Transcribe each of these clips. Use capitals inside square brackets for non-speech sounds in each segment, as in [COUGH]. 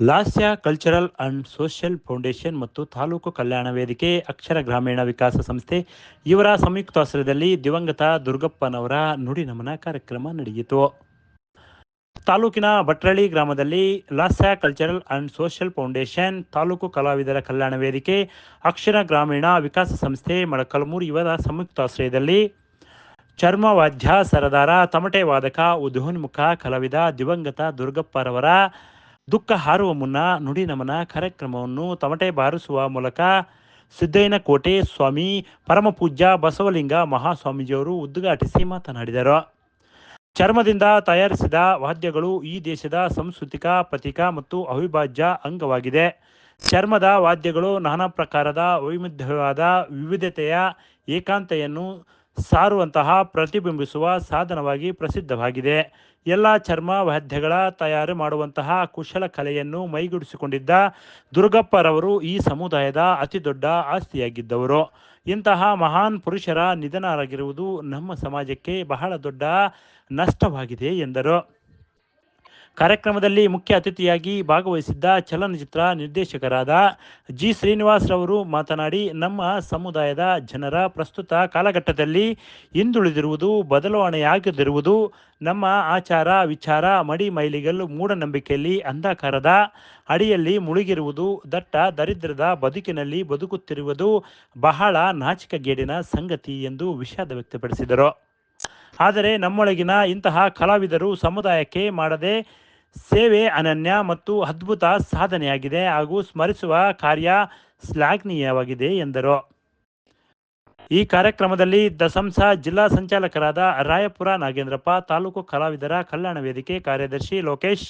Lasya cultural and social foundation ಮತ್ತು ತಾಲೂಕು ಕಲ್ಯಾಣ ವೇದಿಕೆ ಅಕ್ಷರ ಗ್ರಾಮೀಣ ವಿಕಾಸ ಸಂಸ್ಥೆ ಇವರ ಸಂಯುಕ್ತಾಶ್ರಯದಲ್ಲಿ ದಿವಂಗತ ದುರ್ಗಪ್ಪನವರ ನುಡಿ ನಮನ ಕಾರ್ಯಕ್ರಮ ನಡೆಯಿತು. ತಾಲೂಕಿನ ಭಟ್ರಳ್ಳಿ ಗ್ರಾಮದಲ್ಲಿ Lasya cultural and social foundation taluk ಕಲಾವಿದರ ಕಲ್ಯಾಣ ವೇದಿಕೆ ಅಕ್ಷರ ಗ್ರಾಮೀಣ ವಿಕಾಸ ಸಂಸ್ಥೆ ಮಡಕಲ್ಮೂರು ಇವರ ಸಂಯುಕ್ತಾಶ್ರಯದಲ್ಲಿ ಚರ್ಮವಾದ್ಯ ಸರದಾರ ತಮಟೆ ವಾದಕ ಉದ್ಯೋನ್ಮುಖ ಕಲಾವಿದ ದಿವಂಗತ ದುರ್ಗಪ್ಪರವರ ದುಃಖ ಹಾರುವ ಮುನ್ನ ನುಡಿ ನಮನ ಕಾರ್ಯಕ್ರಮವನ್ನು ತಮಟೆ ಬಾರಿಸುವ ಮೂಲಕ ಸಿದ್ದಯ್ಯನ ಕೋಟೆ ಸ್ವಾಮಿ ಪರಮಪೂಜ್ಯ ಬಸವಲಿಂಗ ಮಹಾಸ್ವಾಮೀಜಿಯವರು ಉದ್ಘಾಟಿಸಿ ಮಾತನಾಡಿದರು. ಚರ್ಮದಿಂದ ತಯಾರಿಸಿದ ವಾದ್ಯಗಳು ಈ ದೇಶದ ಸಾಂಸ್ಕೃತಿಕ ಪ್ರತೀಕ ಮತ್ತು ಅವಿಭಾಜ್ಯ ಅಂಗವಾಗಿದೆ. ಚರ್ಮದ ವಾದ್ಯಗಳು ನಾನಾ ಪ್ರಕಾರದ ವೈವಿಧ್ಯವಾದ ವಿವಿಧತೆಯ ಏಕಾಂತೆಯನ್ನು ಸಾರುವಂತಹ ಪ್ರತಿಬಿಂಬಿಸುವ ಸಾಧನವಾಗಿ ಪ್ರಸಿದ್ಧವಾಗಿದೆ. ಎಲ್ಲ ಚರ್ಮ ವಾದ್ಯಗಳ ತಯಾರು ಮಾಡುವಂತಹ ಕುಶಲ ಕಲೆಯನ್ನು ಮೈಗೂಡಿಸಿಕೊಂಡಿದ್ದ ದುರ್ಗಪ್ಪರವರು ಈ ಸಮುದಾಯದ ಅತಿ ದೊಡ್ಡ ಆಸ್ತಿಯಾಗಿದ್ದವರು. ಇಂತಹ ಮಹಾನ್ ಪುರುಷರ ನಿಧನರಾಗಿರುವುದು ನಮ್ಮ ಸಮಾಜಕ್ಕೆ ಬಹಳ ದೊಡ್ಡ ನಷ್ಟವಾಗಿದೆ ಎಂದರು. ಕಾರ್ಯಕ್ರಮದಲ್ಲಿ ಮುಖ್ಯ ಅತಿಥಿಯಾಗಿ ಭಾಗವಹಿಸಿದ್ದ ಚಲನಚಿತ್ರ ನಿರ್ದೇಶಕರಾದ ಜಿ ಶ್ರೀನಿವಾಸ್ ರವರು ಮಾತನಾಡಿ, ನಮ್ಮ ಸಮುದಾಯದ ಜನರ ಪ್ರಸ್ತುತ ಕಾಲಘಟ್ಟದಲ್ಲಿ ಹಿಂದುಳಿದಿರುವುದು, ಬದಲಾವಣೆಯಾಗದಿರುವುದು, ನಮ್ಮ ಆಚಾರ ವಿಚಾರ, ಮಡಿ ಮೈಲಿಗಲ್ಲು ಮೂಢನಂಬಿಕೆಯಲ್ಲಿ ಅಂಧಕಾರದ ಅಡಿಯಲ್ಲಿ ಮುಳುಗಿರುವುದು, ದಟ್ಟ ದರಿದ್ರದ ಬದುಕಿನಲ್ಲಿ ಬದುಕುತ್ತಿರುವುದು ಬಹಳ ನಾಚಿಕೆಗೇಡಿನ ಸಂಗತಿ ಎಂದು ವಿಷಾದ ವ್ಯಕ್ತಪಡಿಸಿದರು. ಆದರೆ ನಮ್ಮೊಳಗಿನ ಇಂತಹ ಕಲಾವಿದರು ಸಮುದಾಯಕ್ಕೆ ಮಾಡದೆ ಸೇವೆ ಅನನ್ಯ ಮತ್ತು ಅದ್ಭುತ ಸಾಧನೆಯಾಗಿದೆ ಹಾಗೂ ಸ್ಮರಿಸುವ ಕಾರ್ಯ ಶ್ಲಾಘನೀಯವಾಗಿದೆ ಎಂದರು. ಈ ಕಾರ್ಯಕ್ರಮದಲ್ಲಿ ದಸಂಸ ಜಿಲ್ಲಾ ಸಂಚಾಲಕರಾದ ರಾಯಪುರ ನಾಗೇಂದ್ರಪ್ಪ, ತಾಲೂಕು ಕಲಾವಿದರ ಕಲ್ಯಾಣ ವೇದಿಕೆ ಕಾರ್ಯದರ್ಶಿ ಲೋಕೇಶ್,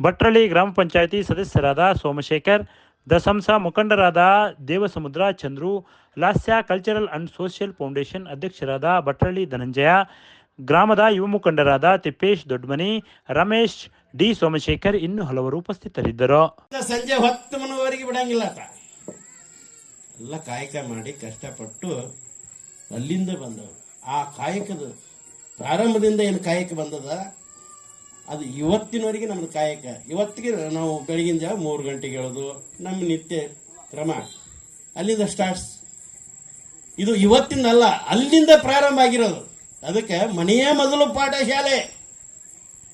ಭಟ್ರಳ್ಳಿ ಗ್ರಾಮ ಪಂಚಾಯಿತಿ ಸದಸ್ಯರಾದ ಸೋಮಶೇಖರ್, ದಸಂಸ ಮುಖಂಡರಾದ Devasamudra Chandru, Lasya cultural and social foundation ಅಧ್ಯಕ್ಷರಾದ ಭಟ್ರಳ್ಳಿ ಧನಂಜಯ, ಗ್ರಾಮದ ಯುವ ಮುಖಂಡರಾದ ತಿಪ್ಪೇಶ್ ದೊಡ್ಮನಿ, ರಮೇಶ್ ಡಿ ಸೋಮಶೇಖರ್ ಇನ್ನು ಹಲವರು ಉಪಸ್ಥಿತರಿದ್ದರು. ಸಂಜೆ ಹೊತ್ತು ಮನವರೆಗೆ ಬಿಡಂಗಿಲ್ಲ ಎಲ್ಲ ಕಾಯಕ ಮಾಡಿ ಕಷ್ಟಪಟ್ಟು ಅಲ್ಲಿಂದ ಬಂದವರು. ಆ ಕಾಯಕದ ಪ್ರಾರಂಭದಿಂದ ಏನು ಕಾಯಕ ಬಂದದ? ಅದು ಇವತ್ತಿನವರೆಗೆ ನಮ್ದು ಕಾಯಕ. ಇವತ್ತಿಗೆ ನಾವು ಬೆಳಗಿನ ಜಾವ ಮೂರು ಗಂಟೆಗೆ ಹೇಳೋದು, ನಮ್ಮ ನಿತ್ಯ ಕ್ರಮ. ಅಲ್ಲಿಂದ ಸ್ಟಾರ್ಟ್ಸ್ ಇದು ಇವತ್ತಿಂದಲ್ಲ ಅಲ್ಲಿಂದ ಪ್ರಾರಂಭ ಆಗಿರೋದು. ಅದಕ್ಕೆ ಮನೆಯೇ ಮೊದಲು ಪಾಠಶಾಲೆ.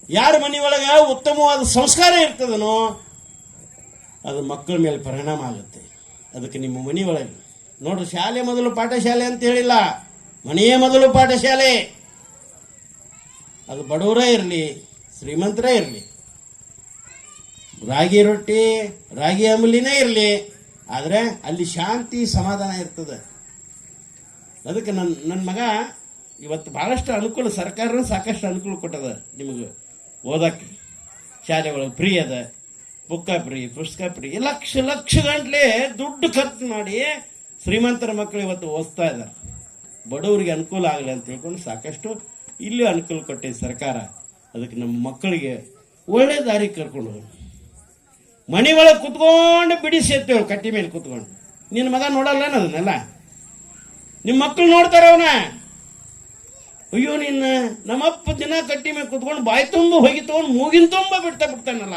ಯಾರ ಮನೆಯೊಳಗ ಉತ್ತಮವಾದ ಸಂಸ್ಕಾರ ಇರ್ತದನೋ, ಅದು ಮಕ್ಕಳ ಮೇಲೆ ಪರಿಣಾಮ ಆಗುತ್ತೆ. ಅದಕ್ಕೆ ನಿಮ್ಮ ಮನೆಯೊಳಗೆ, ನೋಡ್ರಿ, ಶಾಲೆ ಮೊದಲು ಪಾಠಶಾಲೆ ಅಂತ ಹೇಳಿಲ್ಲ. ಮನೆಯೇ ಮೊದಲು ಪಾಠಶಾಲೆ. ಅದು ಬಡವರೇ ಇರಲಿ, ಶ್ರೀಮಂತರೇ ಇರಲಿ. ರಾಗಿ ರೊಟ್ಟಿ, ರಾಗಿ ಅಂಬಲಿನೇ ಇರಲಿ, ಆದರೆ ಅಲ್ಲಿ ಶಾಂತಿ, ಸಮಾಧಾನ ಇರ್ತದೆ. ಅದಕ್ಕೆ ನನ್ನ ನನ್ನ ಮಗ ಇವತ್ತು ಭಾಳಷ್ಟು ಅನುಕೂಲ ಸರ್ಕಾರ ಸಾಕಷ್ಟು ಅನುಕೂಲ ಕೊಟ್ಟದ ನಿಮಗೆ. ಓದಕ್ಕೆ ಶಾಲೆಗಳು ಫ್ರೀ ಅದ ಬುಕ್ಕ ಫ್ರೀ ಪುಸ್ತಕ ಫ್ರೀ ಲಕ್ಷ ಲಕ್ಷ ಗಂಟ್ಲೆ ದುಡ್ಡು ಖರ್ಚು ಮಾಡಿ ಶ್ರೀಮಂತರ ಮಕ್ಕಳು ಇವತ್ತು ಓದ್ತಾ ಇದ್ದಾರೆ. ಬಡವರಿಗೆ ಅನುಕೂಲ ಆಗಲಿ ಅಂತ ತಿಳ್ಕೊಂಡು ಸಾಕಷ್ಟು ಇಲ್ಲಿ ಅನುಕೂಲ ಕೊಟ್ಟಿದೆ ಸರ್ಕಾರ. ಅದಕ್ಕೆ ನಮ್ಮ ಮಕ್ಕಳಿಗೆ ಒಳ್ಳೆ ದಾರಿ ಕರ್ಕೊಂಡು ಹೋಗಿ. ಮನೆ ಒಳಗೆ ಕುತ್ಕೊಂಡು ಬಿಡಿಸಿ ಕಟ್ಟಿ ಮೇಲೆ ಕುತ್ಕೊಂಡು. ನಿನ್ನ ಮಗ ನೋಡಲ್ಲ ಅದನ್ನೆಲ್ಲ ನಿಮ್ಮ ಮಕ್ಕಳು ನೋಡ್ತಾರೆ ಅವನ. ಅಯ್ಯೋ, ನಿನ್ನ ನಮ್ಮಪ್ಪ ದಿನ ಕಟ್ಟಿ ಮೇಲೆ ಕುತ್ಕೊಂಡು ಬಾಯಿ ತುಂಬ ಹೋಗಿ ತಗೊಂಡು ಮೂಗಿನ ತುಂಬ ಬಿಡ್ತಾ ಬಿಡ್ತಾನಲ್ಲ.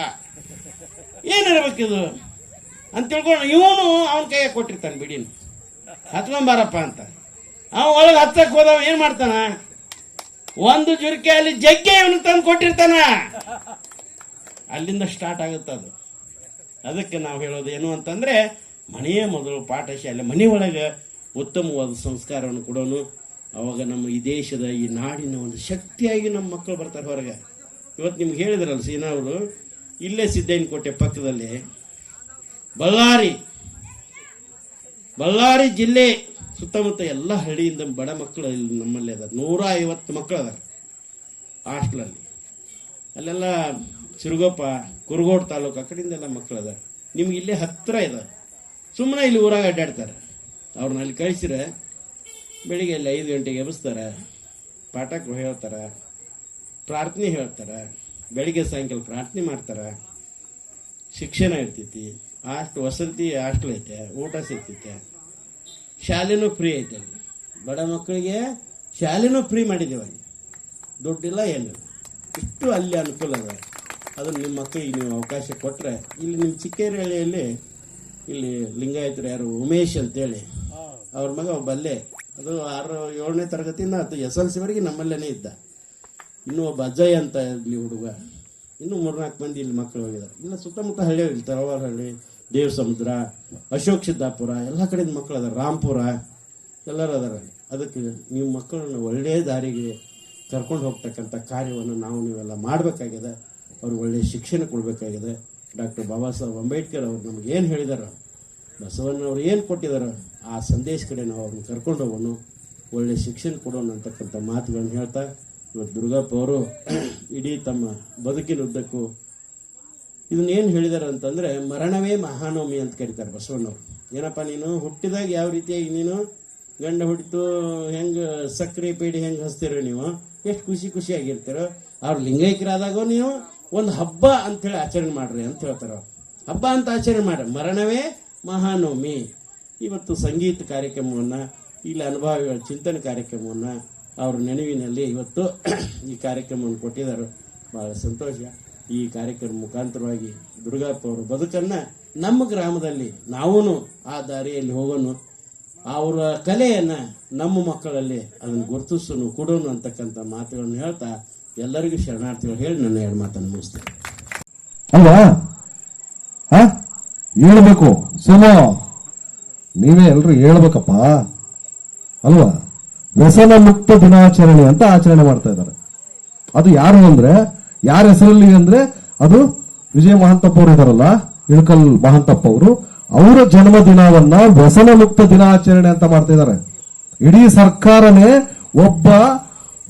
ಏನಿರ್ಬೇಕಿದು? ಅಂತ ತಿಳ್ಕೊಂಡು ಇವನು ಅವನ ಕೈಯಾಗ ಕೊಟ್ಟಿರ್ತಾನೆ ಬಿಡಿನ ಹತ್ಕೊಂಬಾರಪ್ಪ ಅಂತ. ಅವ ಒಳಗೆ ಹತ್ತಕ್ಕೆ ಹೋದವ ಏನು ಮಾಡ್ತಾನ? ಒಂದು ಜುರ್ಕೆ ಅಲ್ಲಿ ಜಗ್ಗೆ ಇವನು ತಂದು ಕೊಟ್ಟಿರ್ತಾನ. ಅಲ್ಲಿಂದ ಸ್ಟಾರ್ಟ್ ಆಗುತ್ತೆ ಅದು. ಅದಕ್ಕೆ ನಾವು ಹೇಳೋದು ಏನು ಅಂತಂದ್ರೆ ಮನೆಯೇ ಮೊದಲು ಪಾಠಶಾಲೆ ಮನೆಯೊಳಗೆ ಉತ್ತಮವಾದ ಸಂಸ್ಕಾರವನ್ನು ಕೊಡೋನು. ಅವಾಗ ನಮ್ಮ ಈ ದೇಶದ ಈ ನಾಡಿನ ಒಂದು ಶಕ್ತಿಯಾಗಿ ನಮ್ಮ ಮಕ್ಕಳು ಬರ್ತಾರೆ ಹೊರಗೆ. ಇವತ್ತು ನಿಮ್ಗೆ ಹೇಳಿದ್ರಲ್ಲ ಸೀನಾ ಅವರು, ಇಲ್ಲೇ ಕೋಟೆ ಪಕ್ಕದಲ್ಲಿ ಬಳ್ಳಾರಿ ಬಳ್ಳಾರಿ ಜಿಲ್ಲೆ ಸುತ್ತಮುತ್ತ ಎಲ್ಲ ಹಳ್ಳಿಯಿಂದ ಬಡ ಮಕ್ಕಳು ಇಲ್ಲಿ ನಮ್ಮಲ್ಲಿ ಅದ ನೂರ ಐವತ್ತು ಮಕ್ಕಳು ಅದಾರ ಹಾಸ್ಟ್ಲಲ್ಲಿ. ಅಲ್ಲೆಲ್ಲ ಸಿರುಗೋಪ ಕುರುಗೋಡ್ ತಾಲೂಕು ಆ ಕಡೆಯಿಂದೆಲ್ಲ ಮಕ್ಕಳು ಅದ ನಿಮ್ಗೆ ಇಲ್ಲೇ ಹತ್ತಿರ ಇದೆ ಸುಮ್ಮನೆ ಇಲ್ಲಿ ಊರಾಗ ಅಡ್ಡಾಡ್ತಾರೆ. ಅವ್ರನ್ನ ಅಲ್ಲಿ ಕಳಿಸಿದ್ರೆ ಬೆಳಿಗ್ಗೆ ಅಲ್ಲಿ ಐದು ಗಂಟೆಗೆ ಎಬ್ಬಿಸ್ತಾರೆ. ಪಾಠಕ್ಕೆ ಹೇಳ್ತಾರೆ. ಪ್ರಾರ್ಥನೆ ಹೇಳ್ತಾರೆ. ಬೆಳಿಗ್ಗೆ ಸಾಯಂಕಾಲ ಪ್ರಾರ್ಥನೆ ಮಾಡ್ತಾರೆ. ಶಿಕ್ಷಣ ಇರ್ತೈತಿ. ಅಷ್ಟು ವಸತಿ ಹಾಸ್ಟೆಲ್ ಐತೆ. ಊಟ ಸಿಗ್ತೈತೆ. ಶಾಲೆನೂ ಫ್ರೀ ಐತೆ ಅಲ್ಲಿ. ಬಡ ಮಕ್ಕಳಿಗೆ ಶಾಲೆನೂ ಫ್ರೀ ಮಾಡಿದ್ದೇವೆ ಅಲ್ಲಿ. ದುಡ್ಡಿಲ್ಲ ಏನಿಲ್ಲ ಇಷ್ಟು ಅಲ್ಲಿ ಅನುಕೂಲ ಅದ. ಅದನ್ನು ನಿಮ್ಮ ಮಕ್ಕಳಿಗೆ ನೀವು ಅವಕಾಶ ಕೊಟ್ಟರೆ ಇಲ್ಲಿ ನಿಮ್ಮ ಚಿಕ್ಕೇರಹಳ್ಳಿಯಲ್ಲಿ ಇಲ್ಲಿ ಲಿಂಗಾಯತರು ಯಾರು ಉಮೇಶ್ ಅಂತೇಳಿ ಅವ್ರ ಮಗ ಒಬ್ಬ ಅಲ್ಲೇ ಅದು ಆರು ಏಳನೇ ತರಗತಿಯಿಂದ ಅದು ಎಸ್ ಎಲ್ ಸಿವರೆಗೆ ನಮ್ಮಲ್ಲೇ ಇದ್ದ. ಇನ್ನೂ ಒಬ್ಬ ಅಜಯ್ ಅಂತ ಇಲ್ಲಿ ಹುಡುಗ. ಇನ್ನೂ ಮೂರ್ನಾಲ್ಕು ಮಂದಿ ಇಲ್ಲಿ ಮಕ್ಕಳು ಹೋಗಿದ್ದಾರೆ. ಇಲ್ಲ ಸುತ್ತಮುತ್ತ ಹಳ್ಳಿ ಇಲ್ಲಿ ತರವಾರಹಳ್ಳಿ ದೇವ ಸಮುದ್ರ ಅಶೋಕ್ ಸಿದ್ದಾಪುರ, ಎಲ್ಲ ಕಡೆಯಿಂದ ಮಕ್ಕಳು ಅದಾರ. ರಾಮ್ಪುರ ಎಲ್ಲರೂ ಅದಾರ ಅದಕ್ಕೆ ನೀವು ಮಕ್ಕಳನ್ನ ಒಳ್ಳೆಯ ದಾರಿಗೆ ಕರ್ಕೊಂಡು ಹೋಗ್ತಕ್ಕಂಥ ಕಾರ್ಯವನ್ನು ನಾವು ನೀವೆಲ್ಲ ಮಾಡಬೇಕಾಗಿದೆ. ಅವ್ರಿಗೆ ಒಳ್ಳೆಯ ಶಿಕ್ಷಣ ಕೊಡಬೇಕಾಗಿದೆ. ಡಾಕ್ಟರ್ ಬಾಬಾ ಸಾಹೇಬ್ ಅಂಬೇಡ್ಕರ್ ಅವ್ರು ನಮ್ಗೆ ಏನು ಹೇಳಿದಾರ, ಬಸವಣ್ಣವ್ರು ಏನು ಕೊಟ್ಟಿದಾರ ಆ ಸಂದೇಶ ಕಡೆ ನಾವು ಅವ್ರನ್ನ ಕರ್ಕೊಂಡು ಹೋಗೋಣ ಒಳ್ಳೆ ಶಿಕ್ಷಣ ಕೊಡೋಣ ಅಂತಕ್ಕಂಥ ಮಾತುಗಳನ್ನು ಹೇಳ್ತಾ, ಇವತ್ತು ದುರ್ಗಪ್ಪ ಅವರು [CLEARS THROAT] ಇಡೀ ತಮ್ಮ ಬದುಕಿನುದ್ದಕ್ಕೂ ಇದನ್ನೇನು ಹೇಳಿದಾರೆ ಅಂತಂದ್ರೆ, ಮರಣವೇ ಮಹಾನವಮಿ ಅಂತ ಕರೀತಾರೆ ಬಸವಣ್ಣವ್ರು. ಏನಪ್ಪ ನೀನು? ಹುಟ್ಟಿದಾಗ ಯಾವ ರೀತಿಯಾಗಿ ನೀನು? ಗಂಡ ಹುಟ್ಟಿತು, ಹೆಂಗೆ ಸಕ್ಕರೆ ಪೇಡಿ ಹೆಂಗೆ ಹಚ್ತೀರೋ ನೀವು? ಎಷ್ಟು ಖುಷಿ ಖುಷಿಯಾಗಿರ್ತೀರೋ ಅವ್ರು ಲಿಂಗೈಕ್ಯರಾದಾಗ ನೀವು, ಒಂದು ಹಬ್ಬ ಅಂತೇಳಿ ಆಚರಣೆ ಮಾಡ್ರಿ ಅಂತ ಹೇಳ್ತಾರೆ ಹಬ್ಬ ಅಂತ ಆಚರಣೆ ಮಾಡ್ರಿ. ಮರಣವೇ ಮಹಾನವಮಿ. ಇವತ್ತು ಸಂಗೀತ ಕಾರ್ಯಕ್ರಮವನ್ನು, ಇಲ್ಲಿ ಅನುಭವಿಗಳ ಚಿಂತನೆ ಕಾರ್ಯಕ್ರಮವನ್ನು ಅವ್ರ ನೆನವಿನಲ್ಲಿ ಇವತ್ತು ಈ ಕಾರ್ಯಕ್ರಮವನ್ನು ಕೊಟ್ಟಿದ್ದಾರೆ. ಬಹಳ ಸಂತೋಷ. ಈ ಕಾರ್ಯಕ್ರಮ ಮುಖಾಂತರವಾಗಿ ದುರ್ಗಾಪ್ಪ ಅವರ ಬದುಕನ್ನು ನಮ್ಮ ಗ್ರಾಮದಲ್ಲಿ ನಾವೂ ಆ ದಾರಿಯಲ್ಲಿ ಹೋಗೋಣ ಅವರ ಕಲೆಯನ್ನು ನಮ್ಮ ಮಕ್ಕಳಲ್ಲಿ ಅದನ್ನು ಗುರುತಿಸೋನು, ಕೊಡೋನು ಅಂತಕ್ಕಂಥ ಮಾತುಗಳನ್ನು ಹೇಳ್ತಾ ಎಲ್ಲರಿಗೂ ಶರಣಾರ್ಥಿಗಳು ಹೇಳಿ ನನ್ನ ಎರಡು ಮಾತನ್ನು ಮುಗಿಸ್ತೇನೆ. ಅಲ್ವಾ ಹೇಳಬೇಕು. ಸುಮೋ ನೀವೇ ಎಲ್ರು ಹೇಳ್ಬೇಕಪ್ಪ. ಅಲ್ವಾ? ವ್ಯಸನ ಮುಕ್ತ ದಿನಾಚರಣೆ ಅಂತ ಆಚರಣೆ ಮಾಡ್ತಾ ಇದ್ದಾರೆ. ಅದು ಯಾರು ಅಂದ್ರೆ, ಯಾರ ಹೆಸರಲ್ಲಿ ಅಂದ್ರೆ, ಅದು ವಿಜಯ ಮಹಾಂತಪ್ಪ ಅವರು ಇದಾರಲ್ಲ ಇಳಕಲ್ ಮಹಾಂತಪ್ಪ ಅವರು, ಅವರ ಜನ್ಮ ದಿನವನ್ನ ವ್ಯಸನ ಮುಕ್ತ ದಿನಾಚರಣೆ ಅಂತ ಮಾಡ್ತಾ ಇದ್ದಾರೆ. ಇಡೀ ಸರ್ಕಾರನೇ ಒಬ್ಬ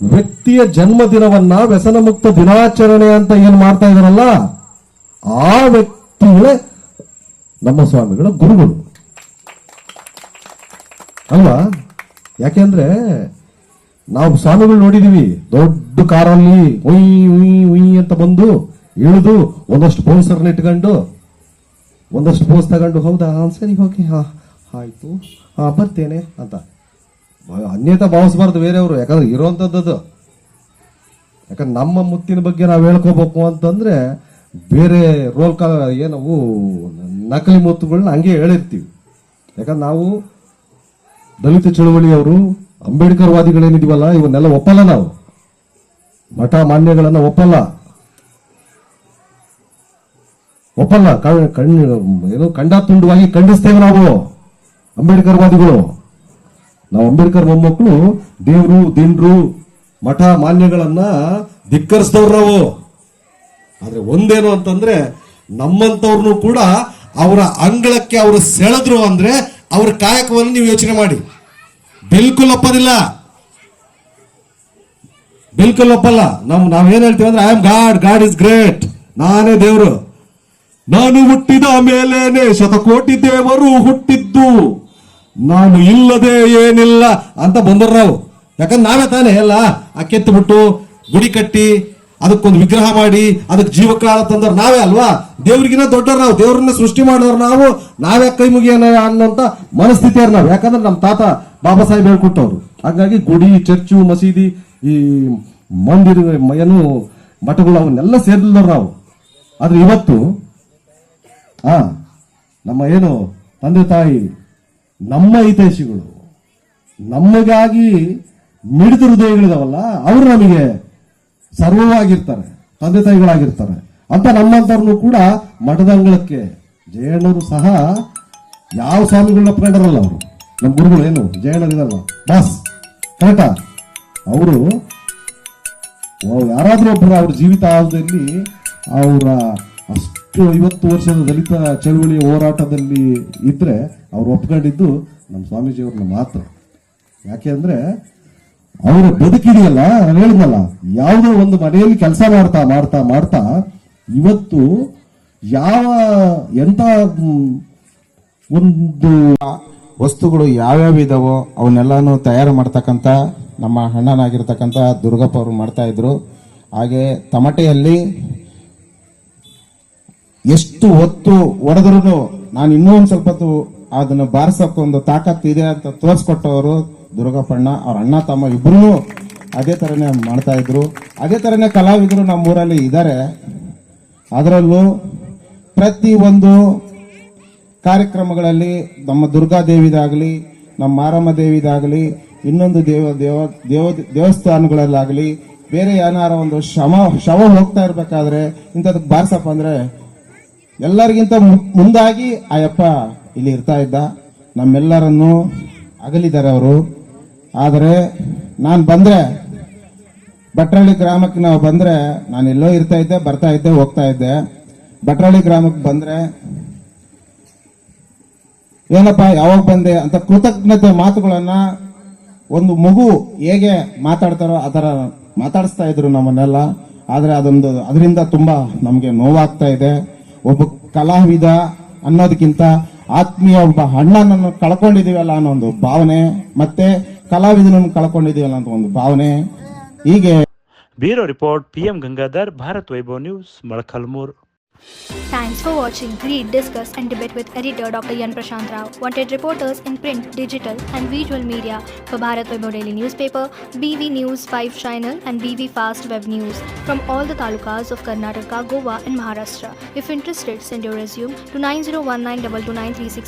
ವ್ಯಕ್ತಿಯ ಜನ್ಮ ದಿನವನ್ನ ವ್ಯಸನ ಮುಕ್ತ ದಿನಾಚರಣೆ ಅಂತ ಏನ್ ಮಾಡ್ತಾ ಇದಾರಲ್ಲ ಆ ವ್ಯಕ್ತಿಗಳೇ ನಮ್ಮ ಸ್ವಾಮಿಗಳ ಗುರುಗಳು. ಅಲ್ವಾ? ಯಾಕೆಂದ್ರೆ ನಾವು ಸ್ವಾಮಿಗಳು ನೋಡಿದೀವಿ. ದೊಡ್ಡ ಕಾರಲ್ಲಿ ಉಯ್ ಉಯ್ ಉಯ್ ಅಂತ ಬಂದು ಇಳಿದು ಒಂದಷ್ಟು ಪೋಸ್ಟರ್ನ ಇಟ್ಕೊಂಡು, ಒಂದಷ್ಟು ಪೋಸ್ ತಗೊಂಡು, ಹೌದಾ? ಸರಿ, ಓಕೆ. ಹಾ, ಆಯ್ತು. ಹಾ, ಬರ್ತೇನೆ ಅಂತ. ಅನ್ಯತ ಭಾವಿಸಬಾರ್ದು ಬೇರೆಯವರು. ಯಾಕಂದ್ರೆ ಇರೋಂಥದ್ದು ಯಾಕಂದ್ರೆ ನಮ್ಮ ಮುತ್ತಿನ ಬಗ್ಗೆ ನಾವು ಹೇಳ್ಕೋಬೇಕು ಅಂತಂದ್ರೆ ಬೇರೆ ರೋಲ್ ಕಾಲ ಏನವು, ನಕಲಿ ಮುತ್ತುಗಳನ್ನ ಹಂಗೆ ಹೇಳಿರ್ತೀವಿ. ಯಾಕಂದ್ರೆ ನಾವು ದಲಿತ ಚಳವಳಿಯವರು ಅಂಬೇಡ್ಕರ್ ವಾದಿಗಳೇನಿದೀವಲ್ಲ ಇವನ್ನೆಲ್ಲ ಒಪ್ಪಲ್ಲ ನಾವು. ಮಠ ಮಾನ್ಯಗಳನ್ನ ಒಪ್ಪಲ್ಲ. ಒಪ್ಪಲ್ಲ. ಕಣ್ಣು ಏನು ಕಂಡ ತುಂಡವಾಗಿ ಖಂಡಿಸ್ತೇವೆ ನಾವು ಅಂಬೇಡ್ಕರ್ ವಾದಿಗಳು ನಾವು ಅಂಬೇಡ್ಕರ್ ಮೊಮ್ಮಕ್ಕಳು, ದೇವ್ರು ದಿಂಡ್ರು ಮಠ ಮಾನ್ಯಗಳನ್ನ ಧಿಕ್ಕರಿಸಿದವ್ರು ನಾವು. ಆದ್ರೆ ಒಂದೇನು ಅಂತಂದ್ರೆ, ನಮ್ಮಂತವ್ರನ್ನು ಕೂಡ ಅವರ ಅಂಗಳಕ್ಕೆ ಅವರು ಸೆಳೆದ್ರು ಅಂದ್ರೆ ಅವ್ರ ಕಾಯಕವನ್ನು ನೀವು ಯೋಚನೆ ಮಾಡಿ. ಬಿಲ್ಕುಲ್ ಒಪ್ಪೋದಿಲ್ಲ. ಬಿಲ್ಕುಲ್ ಒಪ್ಪಲ್ಲ. ನಾವು ನಾವೇನ್ ಹೇಳ್ತೀವಿ ಅಂದ್ರೆ I am god god is great ನಾನೇ ದೇವರು. ನಾನು ಹುಟ್ಟಿದ ಮೇಲೇನೆ ಶತಕೋಟಿ ದೇವರು ಹುಟ್ಟಿದ್ದು. ನಾನು ಇಲ್ಲದೆ ಏನಿಲ್ಲ ಅಂತ ಬಂದರು ನಾವು. ಯಾಕಂದ್ರೆ ನಾವೇ ತಾನೇ ಎಲ್ಲ ಆ ಕೆತ್ತು ಬಿಟ್ಟು ಗುಡಿ ಕಟ್ಟಿ, ಅದಕ್ಕೊಂದು ವಿಗ್ರಹ ಮಾಡಿ, ಅದಕ್ಕೆ ಜೀವಕಾಲ ತಂದ್ರೆ ನಾವೇ ಅಲ್ವಾ? ದೇವ್ರಿಗಿನ ದೊಡ್ಡವ್ರು ನಾವು, ದೇವ್ರನ್ನ ಸೃಷ್ಟಿ ಮಾಡಿದವ್ರು ನಾವು, ನಾವ್ಯಾಕೆ ಕೈ ಮುಗಿಯೋಣ ಅನ್ನೋಂತ ಮನಸ್ಥಿತಿಯವ್ರು ನಾವು. ಯಾಕಂದ್ರೆ ನಮ್ಮ ತಾತ ಬಾಬಾ ಸಾಹೇಬ್ ಹೇಳ್ಕೊಟ್ಟವ್ರು. ಹಾಗಾಗಿ ಗುಡಿ, ಚರ್ಚು, ಮಸೀದಿ, ಈ ಮಂದಿರ, ಏನು, ಮಠಗಳು ಅವನ್ನೆಲ್ಲ ಸೇರಿದವ್ರು ನಾವು. ಆದ್ರೆ ಇವತ್ತು, ಆ, ನಮ್ಮ ಏನು, ತಂದೆ, ತಾಯಿ, ನಮ್ಮ ಹಿತೈಷಿಗಳು, ನಮಗಾಗಿ ಮಿಡಿದ ಹೃದಯಗಳಿದಾವಲ್ಲ, ಅವರು ನಮಗೆ ಸರ್ವವಾಗಿರ್ತಾರೆ, ತಂದೆ, ತಾಯಿಗಳಾಗಿರ್ತಾರೆ. ಅಂತ ನಮ್ಮಂತವ್ರನ್ನು ಕೂಡ ಮಠದ ಅಂಗಳಕ್ಕೆ ಜಯಣ್ಣವರು ಸಹ ಯಾವ ಸ್ವಾಮಿಗಳನ್ನ ಒಪ್ಕೊಂಡಾರಲ್ಲ ಅವರು? ನಮ್ಮ ಗುರುಗಳು ಏನು? ಜಯಣ್ಣರಿದಾರಲ್ಲ ಬಾಸ್, ಕರೆಕ್ಟಾ? ಅವರು ಯಾರಾದರೂ ಒಬ್ಬರು ಅವ್ರ ಜೀವಿತ ಅವಧಿಯಲ್ಲಿ ಅವರ ಅಷ್ಟು ಐವತ್ತು ವರ್ಷದ ದಲಿತ ಚಳುವಳಿ ಹೋರಾಟದಲ್ಲಿ ಇದ್ದರೆ ಅವರು ಒಪ್ಕೊಂಡಿದ್ದು ನಮ್ಮ ಸ್ವಾಮೀಜಿಯವ್ರನ್ನ ಮಾತ್ರ. ಯಾಕೆ ಅಂದರೆ ಅವರ ಬದುಕಿದೆಯಲ್ಲ, ನಾನು ಹೇಳಿದ್ನಲ್ಲ, ಯಾವುದೋ ಒಂದು ಮನೆಯಲ್ಲಿ ಕೆಲಸ ಮಾಡ್ತಾ ಮಾಡ್ತಾ ಮಾಡ್ತಾ ಇವತ್ತು ಯಾವ ಎಂತ ಒಂದು ವಸ್ತುಗಳು ಯಾವ್ಯಾವ ಇದಾವೋ ಅವನ್ನೆಲ್ಲಾನು ತಯಾರು ಮಾಡ್ತಕ್ಕಂಥ ನಮ್ಮ ಅಣ್ಣನಾಗಿರ್ತಕ್ಕಂಥ ದುರ್ಗಪ್ಪ ಅವರು ಮಾಡ್ತಾ ಇದ್ರು. ಹಾಗೆ ತಮಟೆಯಲ್ಲಿ ಎಷ್ಟು ಹೊತ್ತು ಒಡೆದ್ರು ನಾನು ಇನ್ನೂ ಒಂದು ಸ್ವಲ್ಪ ಹೊತ್ತು ಅದನ್ನು ಬಾರಿಸಕ್ಕೆ ಒಂದು ತಾಕತ್ತು ಇದೆ ಅಂತ ತೋರಿಸ್ಕೊಟ್ಟವರು ದುರ್ಗಪ್ಪಣ್ಣ ಅವ್ರ ಅಣ್ಣ ತಮ್ಮ ಇಬ್ರು ಅದೇ ತರನೇ ಮಾಡ್ತಾ ಇದ್ರು. ಅದೇ ತರನೇ ಕಲಾವಿದರು ನಮ್ಮ ಊರಲ್ಲಿ ಇದ್ದಾರೆ ಅದರಲ್ಲೂ ಪ್ರತಿ ಒಂದು ಕಾರ್ಯಕ್ರಮಗಳಲ್ಲಿ ನಮ್ಮ ದುರ್ಗಾದೇವಿದಾಗಲಿ ನಮ್ಮ ಮಾರಮ್ಮ ದೇವಿದಾಗಲಿ, ಇನ್ನೊಂದು ದೇವ ದೇವ ದೇವ, ದೇವಸ್ಥಾನಗಳಲ್ಲಾಗಲಿ, ಬೇರೆ ಏನಾರ ಒಂದು ಶವ ಶವ ಹೋಗ್ತಾ ಇರಬೇಕಾದ್ರೆ ಇಂಥದಕ್ಕೆ ಬಾರಿಸಪ್ಪ ಅಂದ್ರೆ ಎಲ್ಲರಿಗಿಂತ ಮುಂದಾಗಿ ಆಯಪ್ಪ ಇಲ್ಲಿ ಇರ್ತಾ ಇದ್ದ. ನಮ್ಮೆಲ್ಲರನ್ನು ಅಗಲಿದ್ದಾರೆ ಅವರು. ಆದರೆ ನಾನು ಬಂದ್ರೆ ಭಟ್ರಳ್ಳಿ ಗ್ರಾಮಕ್ಕೆ ನಾವು ಬಂದ್ರೆ, ನಾನು ಎಲ್ಲೋ ಇರ್ತಾ ಇದ್ದೆ, ಬರ್ತಾ ಇದ್ದೆ, ಹೋಗ್ತಾ ಇದ್ದೆ. ಭಟ್ರಳ್ಳಿ ಗ್ರಾಮಕ್ಕೆ ಬಂದ್ರೆ, ಏನಪ್ಪ, ಯಾವಾಗ ಬಂದೆ ಅಂತ ಕೃತಜ್ಞತೆ ಮಾತುಗಳನ್ನ ಒಂದು ಮಗು ಹೇಗೆ ಮಾತಾಡ್ತಾರೋ ಆ ಥರ ಮಾತಾಡಿಸ್ತಾ ಇದ್ರು ನಮ್ಮನ್ನೆಲ್ಲ. ಆದ್ರೆ ಅದೊಂದು, ಅದರಿಂದ ತುಂಬಾ ನಮಗೆ ನೋವಾಗ್ತಾ ಇದೆ. ಒಬ್ಬ ಕಲಾವಿದ ಅನ್ನೋದಕ್ಕಿಂತ ಆತ್ಮೀಯ ಒಬ್ಬ ಅಣ್ಣನನ್ನು ಕಳ್ಕೊಂಡಿದೀವಲ್ಲ ಅನ್ನೋ ಒಂದು ಭಾವನೆ, ಮತ್ತೆ ಕಲಾವಿದನನ್ನು ಕಳ್ಕೊಂಡಿದೀವಲ್ಲ ಅಂತ ಒಂದು ಭಾವನೆ. ಹೀಗೆ bureau report PM Gangadhar Bharat Vaibhav news Molakalmur Thanks for watching. Read, discuss, and debate with editor Dr. Yan Prashant Rao. Wanted reporters in print, digital, and visual media for Bharat Vaibhav Daily Newspaper, BV News 5 Channel, and BV Fast Web News from all the talukas of Karnataka, Goa, and Maharashtra. If interested, send your resume to 9019229369